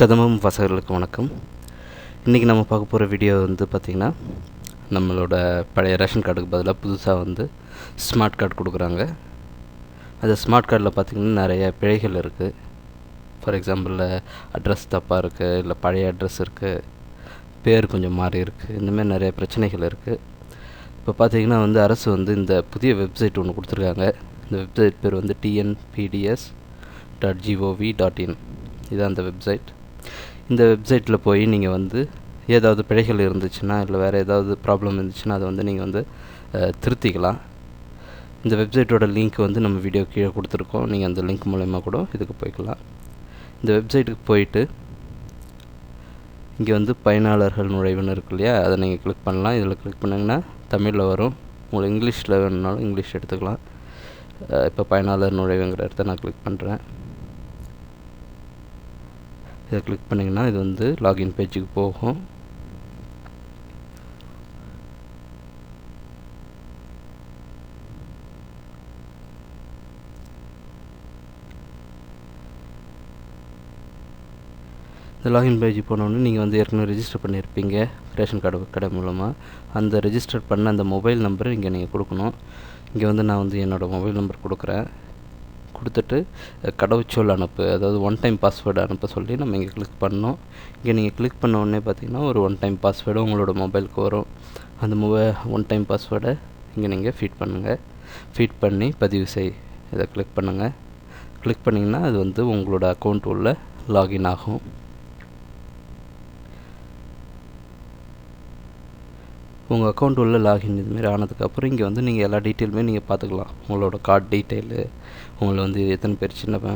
கதமம் வாசகர்களுக்கு வணக்கம். இன்றைக்கி நம்ம பார்க்க போகிற வீடியோ வந்து பார்த்திங்கன்னா நம்மளோட பழைய ரேஷன் கார்டுக்கு பதிலாக புதுசாக வந்து ஸ்மார்ட் கார்டு கொடுக்குறாங்க. அந்த ஸ்மார்ட் கார்டில் பார்த்திங்கன்னா நிறைய பிழைகள் இருக்குது ஃபார் எக்ஸாம்பிளில் அட்ரஸ் தப்பாக இருக்குது இல்லை பழைய அட்ரஸ் இருக்குது பேர் கொஞ்சம் மாறி இருக்குது இந்தமாதிரி நிறைய பிரச்சனைகள் இருக்குது இப்போ பார்த்தீங்கன்னா வந்து அரசு வந்து இந்த புதிய வெப்சைட் ஒன்று கொடுத்துருக்காங்க. இந்த வெப்சைட் பேர் வந்து TNPDS dot GOV dot in இதுதான் அந்த வெப்சைட் இந்த வெப்சைட்டில் போய் நீங்கள் வந்து ஏதாவது பிழைகள் இருந்துச்சுன்னா இல்லை வேறு ஏதாவது ப்ராப்ளம் இருந்துச்சுன்னா அதை வந்து நீங்கள் வந்து திருத்திக்கலாம். இந்த வெப்சைட்டோட லிங்க் வந்து நம்ம வீடியோ கீழே கொடுத்துருக்கோம். நீங்கள் அந்த லிங்க் மூலயமா கூட இதுக்கு போய்க்கலாம். இந்த வெப்சைட்டுக்கு போயிட்டு இங்கே வந்து பயனாளர்கள் நுழைவுன்னு இருக்கு இல்லையா? அதை நீங்கள் கிளிக் பண்ணலாம். இதில் கிளிக் பண்ணிங்கன்னா தமிழில் வரும். உங்களுக்கு இங்கிலீஷில் வேணும்னாலும் இங்கிலீஷ் எடுத்துக்கலாம். இப்போ பயனாளர் நுழைவுங்கிற இடத்த நான் கிளிக் பண்ணுறேன் இதை கிளிக் பண்ணிங்கன்னா இது வந்து லாகின் பேஜுக்கு போகும். இந்த லாகின் பேஜ் போனோடனே நீங்கள் வந்து ஏற்கனவே ரிஜிஸ்டர் பண்ணியிருப்பீங்க ரேஷன் கார்டு கடை மூலமாக அந்த ரிஜிஸ்டர் பண்ண அந்த மொபைல் நம்பரை இங்கே நீங்கள் கொடுக்கணும். இங்கே வந்து நான் வந்து என்னோடய மொபைல் நம்பர் கொடுக்குறேன். கொடுத்துட்டு கடவுச்சொல் அனுப்பு அதாவது ஒன் டைம் பாஸ்வேர்டு அனுப்ப சொல்லி நம்ம இங்கே கிளிக் பண்ணோம். இங்கே நீங்கள் கிளிக் பண்ண உடனே பார்த்தீங்கன்னா ஒரு ஒன் டைம் பாஸ்வேர்டு உங்களோட மொபைலுக்கு வரும். அந்த மொபைல் ஒன் டைம் பாஸ்வேர்டை இங்கே நீங்கள் ஃபீட் பண்ணுங்கள் ஃபீட் பண்ணி பதிவு செய் இதை கிளிக் பண்ணுங்கள் கிளிக் பண்ணிங்கன்னா அது வந்து உங்களோட அக்கௌண்ட் உள்ள லாகின் ஆகும். உங்கள் அக்கௌண்ட் உள்ள லாகின் இதுமாரி ஆனதுக்கப்புறம் இங்கே வந்து நீங்கள் எல்லா டீட்டெயிலுமே நீங்கள் பார்த்துக்கலாம் உங்களோட கார்டு டீட்டெயிலு உங்களை வந்து எத்தனை பேர் சின்ன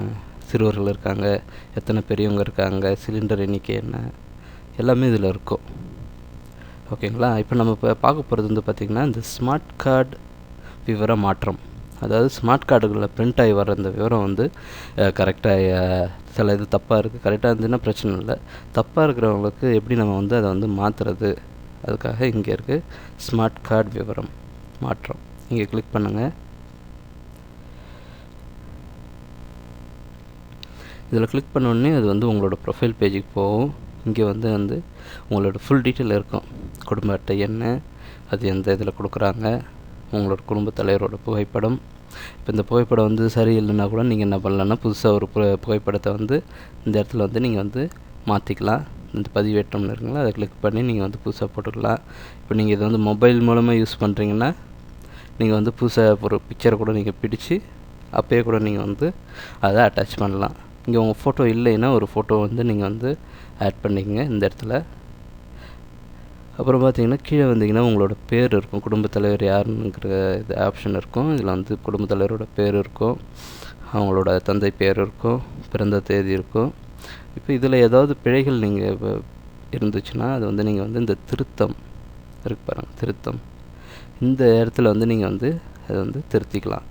சிறுவர்கள் இருக்காங்க எத்தனை பெரியவங்க இருக்காங்க சிலிண்டர் எண்ணிக்கை என்ன எல்லாமே இதில் இருக்கும். ஓகேங்களா இப்போ நம்ம இப்போ பார்க்க போகிறது வந்து பார்த்திங்கன்னா இந்த ஸ்மார்ட் கார்டு விவர மாற்றம். அதாவது ஸ்மார்ட் கார்டுகளில் பிரிண்ட் ஆகி வர இந்த விவரம் வந்து கரெக்டாக சில இது தப்பாக இருக்குது கரெக்டாக இருந்துச்சுன்னா பிரச்சனை இல்லை. தப்பாக இருக்கிறவங்களுக்கு எப்படி நம்ம வந்து அதை வந்து மாற்றுறது அதுக்காக இங்கே இருக்குது ஸ்மார்ட் கார்டு விவரம் மாற்றம். இங்கே கிளிக் பண்ணுங்கள் இதில் கிளிக் பண்ணோடனே அது வந்து உங்களோட ப்ரொஃபைல் பேஜுக்கு போகும். இங்கே வந்து வந்து உங்களோட ஃபுல் டீட்டெயில் இருக்கும். குடும்ப அட்டை என்ன அது எந்த இதில் கொடுக்குறாங்க உங்களோட குடும்ப தலைவரோட புகைப்படம். இப்போ இந்த புகைப்படம் வந்து சரி இல்லைன்னா கூட நீங்கள் என்ன பண்ணலான்னா புதுசாக ஒரு பு- புகைப்படத்தை வந்து இந்த இடத்துல வந்து நீங்கள் வந்து மாற்றிக்கலாம் இந்த பதிவேற்றம்னு இருக்குங்களா அதை கிளிக் பண்ணி நீங்கள் வந்து புதுசாக போட்டுக்கலாம். இப்போ நீங்கள் இதை வந்து மொபைல் மூலமாக யூஸ் பண்ணுறீங்கன்னா நீங்கள் வந்து புதுசாக ஒரு பிக்சரை கூட நீங்கள் பிடிச்சி அப்போயே கூட நீங்கள் வந்து அதை அட்டாச் பண்ணலாம். இங்கே உங்கள் ஃபோட்டோ இல்லைன்னா ஒரு ஃபோட்டோ வந்து நீங்கள் வந்து ஆட் பண்ணிக்கங்க இந்த இடத்துல. அப்புறம் பார்த்தீங்கன்னா கீழே வந்தீங்கன்னா உங்களோட பேர் இருக்கும். குடும்பத் தலைவர் யாருங்கிற இது ஆப்ஷன் இருக்கும். இதில் வந்து குடும்பத் தலைவரோட பேர் இருக்கும். அவங்களோட தந்தை பேர் இருக்கும். பிறந்த தேதி இருக்கும். இப்போ இதில் ஏதாவது பிழைகள் நீங்கள் இப்போ இருந்துச்சுன்னா அது வந்து நீங்கள் வந்து இந்த திருத்தம் இருக்கு பாருங்கள் திருத்தம். இந்த இடத்துல வந்து நீங்கள் வந்து அதை வந்து திருத்திக்கலாம்.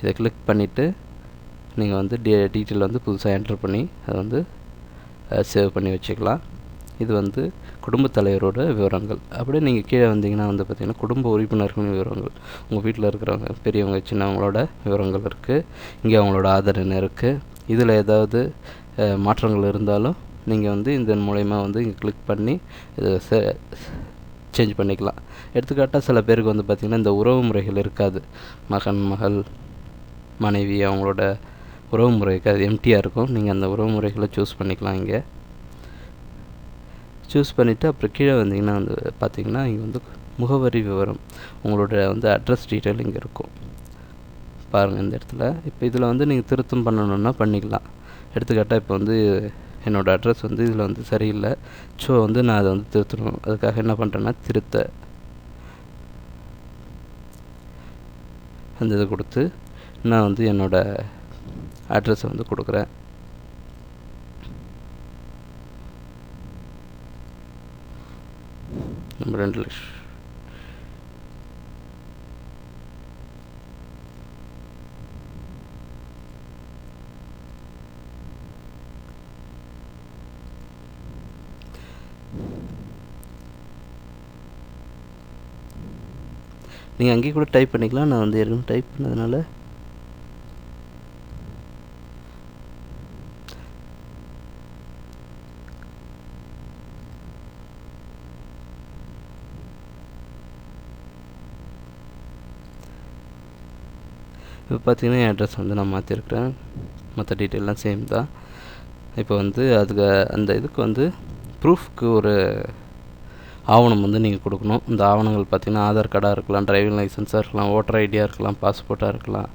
இதை கிளிக் பண்ணிவிட்டு நீங்கள் வந்து டீ டீட்டெயில் வந்து புதுசாக என்டர் பண்ணி அதை வந்து சேவ் பண்ணி வச்சுக்கலாம். இது வந்து குடும்பத் தலைவரோட விவரங்கள். அப்படியே நீங்கள் கீழே வந்தீங்கன்னா வந்து பார்த்திங்கன்னா குடும்ப உறுப்பினர்களின் விவரங்கள். உங்கள் வீட்டில் இருக்கிறவங்க பெரியவங்க சின்னவங்களோட விவரங்கள் இருக்குது இங்கே அவங்களோட ஆதார் இருக்குது இதில் ஏதாவது மாற்றங்கள் இருந்தாலும் நீங்கள் வந்து இதன் மூலயமா வந்து இங்கே கிளிக் பண்ணி இதை சேஞ்ச் பண்ணிக்கலாம். எடுத்துக்காட்டாக சில பேருக்கு வந்து பார்த்திங்கன்னா இந்த உறவு முறைகள் இருக்காது. மகன் மகள் மனைவி அவங்களோட உறவு முறை அது எம்டியாக இருக்கும். நீங்கள் அந்த உறவு முறைகளை சூஸ் பண்ணிக்கலாம் இங்கே. சூஸ் பண்ணிவிட்டு அப்புறம் கீழே வந்தீங்கன்னா வந்து பார்த்தீங்கன்னா இங்கே வந்து முகவரி விவரம். உங்களோட வந்து அட்ரஸ் டீட்டெயில் இங்கே இருக்கும். பாருங்கள் இந்த இடத்துல. இப்போ இதில் வந்து நீங்கள் திருத்தம் பண்ணணுன்னா பண்ணிக்கலாம். எடுத்துக்காட்டால் இப்போ வந்து என்னோடய அட்ரஸ் வந்து இதில் வந்து சரியில்லை. ஸோ வந்து நான் அதை வந்து திருத்தணும். அதுக்காக என்ன பண்ணுறேன்னா திருத்த. அந்த இதை கொடுத்து நான் வந்து என்னோடய அட்ரஸை வந்து கொடுக்குறேன். நம்ம ரெண்டு லட்சம். நீங்கள் அங்கேயே கூட டைப் பண்ணிக்கலாம். நான் வந்து ஏற்கனவே டைப் பண்ணதுனால. இப்போ பார்த்தீங்கன்னா என் அட்ரஸ் வந்து நான் மாற்றிருக்கிறேன் மற்ற டீட்டெயிலெலாம் சேம் தான். இப்போ வந்து அதுக்கு அந்த இதுக்கு வந்து ப்ரூஃப்க்கு ஒரு ஆவணம் வந்து நீங்கள் கொடுக்கணும். இந்த ஆவணங்கள் பார்த்திங்கன்னா ஆதார் கார்டாக இருக்கலாம் டிரைவிங் லைசன்ஸாக இருக்கலாம் ஓட்டர் ஐடியாக இருக்கலாம் பாஸ்போர்ட்டாக இருக்கலாம்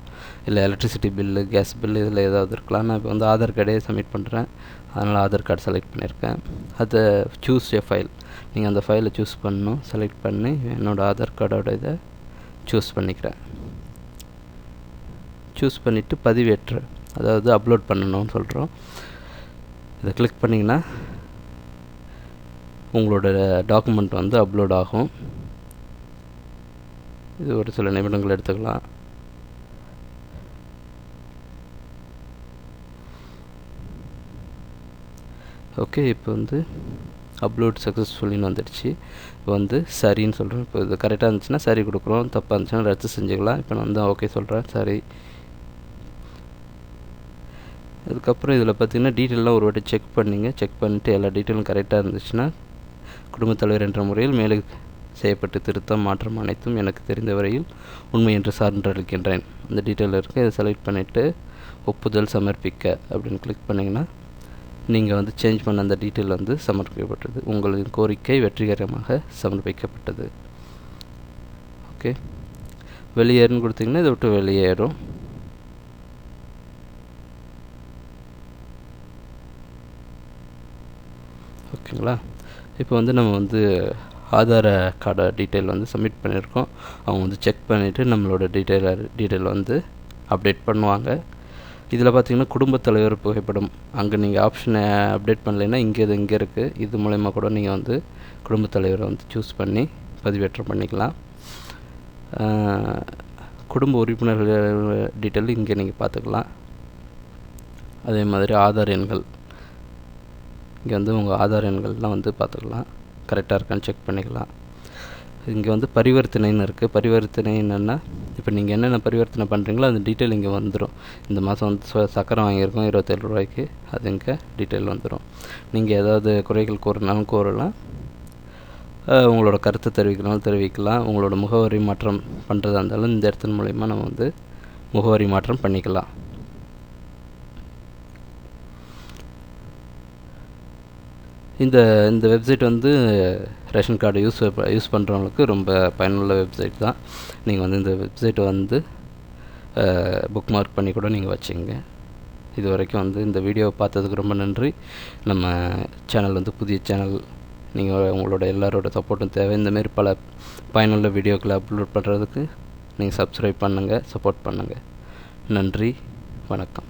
இல்லை எலக்ட்ரிசிட்டி பில்லு கேஸ் பில்லு இதில் ஏதாவது இருக்கலாம். நான் இப்போ வந்து ஆதார் கார்டே சப்மிட் பண்ணுறேன் அதனால் ஆதார் கார்டு செலக்ட் பண்ணியிருக்கேன். அதை சூஸ் எ ஃபைல் நீங்கள் அந்த ஃபைலை சூஸ் பண்ணணும். செலக்ட் பண்ணி என்னோடய ஆதார் கார்டோட இதை சூஸ் பண்ணிக்கிறேன். சூஸ் பண்ணிவிட்டு பதிவேற்று. அதாவது அப்லோட் பண்ணணும்னு சொல்கிறோம் இதை கிளிக் பண்ணிங்கன்னா உங்களோட டாக்குமெண்ட் வந்து அப்லோட் ஆகும். இது ஒரு சில நிமிடங்கள் எடுத்துக்கலாம். ஓகே இப்போ வந்து அப்லோட் சக்ஸஸ்ஃபுல்லின்னு வந்துடுச்சு. இப்போ வந்து சரின்னு சொல்கிறோம் இப்போ இது கரெக்டாக இருந்துச்சுன்னா சரி கொடுக்குறோம். தப்பாக இருந்துச்சுன்னா ரத்து செஞ்சுக்கலாம். இப்போ நான் வந்து ஓகே சொல்கிறேன் சரி. அதுக்கப்புறம் இதில் பார்த்தீங்கன்னா டீட்டெயிலாம் ஒரு வாட்டி செக் பண்ணிங்க. செக் பண்ணிவிட்டு எல்லா டீட்டெயிலும் கரெக்டாக இருந்துச்சுன்னா குடும்பத் தலைவர் என்ற முறையில் மேலே செய்யப்பட்ட திருத்தம் மாற்றம் அனைத்தும் எனக்கு தெரிந்த வரையில் உண்மை என்று சான்றளிக்கின்றேன் அந்த டீட்டெயில் இருக்குது இதை செலக்ட் பண்ணிவிட்டு ஒப்புதல் சமர்ப்பிக்க அப்படின்னு கிளிக் பண்ணிங்கன்னா நீங்கள் வந்து சேஞ்ச் பண்ண அந்த டீட்டெயில் வந்து சமர்ப்பிக்கப்பட்டது. உங்களின் கோரிக்கை வெற்றிகரமாக சமர்ப்பிக்கப்பட்டது. ஓகே வெளியேறுன்னு கொடுத்தீங்கன்னா இதை விட்டு வெளியேறும் ஓகேங்களா இப்போ வந்து நம்ம வந்து ஆதார கார்டை டீட்டெயில் வந்து சப்மிட் பண்ணியிருக்கோம். அவங்க வந்து செக் பண்ணிவிட்டு நம்மளோட டீட்டெயில் டீட்டெயில் வந்து அப்டேட் பண்ணுவாங்க. இதில் பார்த்தீங்கன்னா குடும்பத் தலைவர் புகைப்படம். அங்கே நீங்கள் ஆப்ஷனை அப்டேட் பண்ணலைன்னா இங்கே இது இங்கே இருக்குது இது மூலயமா கூட நீங்கள் வந்து குடும்பத் தலைவரை வந்து சூஸ் பண்ணி பதிவேற்றம் பண்ணிக்கலாம். குடும்ப உறுப்பினர்கள் டீட்டெயில் இங்கே நீங்கள் பார்த்துக்கலாம். அதே மாதிரி ஆதார் எண்கள். இங்கே வந்து உங்கள் ஆதார் எண்கள்லாம் வந்து பார்த்துக்கலாம். கரெக்டாக இருக்கான்னு செக் பண்ணிக்கலாம். இங்கே வந்து பரிவர்த்தனைன்னு இருக்குது பரிவர்த்தனை என்னென்னா இப்போ நீங்கள் என்னென்ன பரிவர்த்தனை பண்ணுறீங்களோ அந்த டீட்டெயில் இங்கே வந்துடும். இந்த மாதம் வந்து ச- சக்கரை வாங்கியிருக்கோம் இருபத்தேழு ரூபாய்க்கு. அது இங்கே டீட்டெயில் வந்துடும். நீங்கள் ஏதாவது குறைகள் கூறினாலும் கூறலாம். உங்களோட கருத்தை தெரிவிக்கனாலும் தெரிவிக்கலாம். உங்களோட முகவரி மாற்றம் பண்ணுறதா இருந்தாலும் இந்த இடத்தின் மூலயமா நம்ம வந்து முகவரி மாற்றம் பண்ணிக்கலாம். இந்த இந்த வெப்சைட் வந்து ரேஷன் கார்டு யூஸ் யூஸ் பண்ணுறவங்களுக்கு ரொம்ப பயனுள்ள வெப்சைட் தான். நீங்கள் வந்து இந்த வெப்சைட்டை வந்து புக் மார்க் பண்ணி கூட நீங்கள் வச்சுங்க இது வரைக்கும் வந்து இந்த வீடியோவை பார்த்ததுக்கு ரொம்ப நன்றி. நம்ம சேனல் வந்து புதிய சேனல் நீங்கள் உங்களோட எல்லாரோட சப்போர்ட்டும் தேவை. இந்தமாரி பல பயனுள்ள வீடியோக்களை அப்லோட் பண்ணுறதுக்கு நீங்கள் சப்ஸ்கிரைப் பண்ணுங்கள் சப்போர்ட் பண்ணுங்கள் நன்றி வணக்கம்.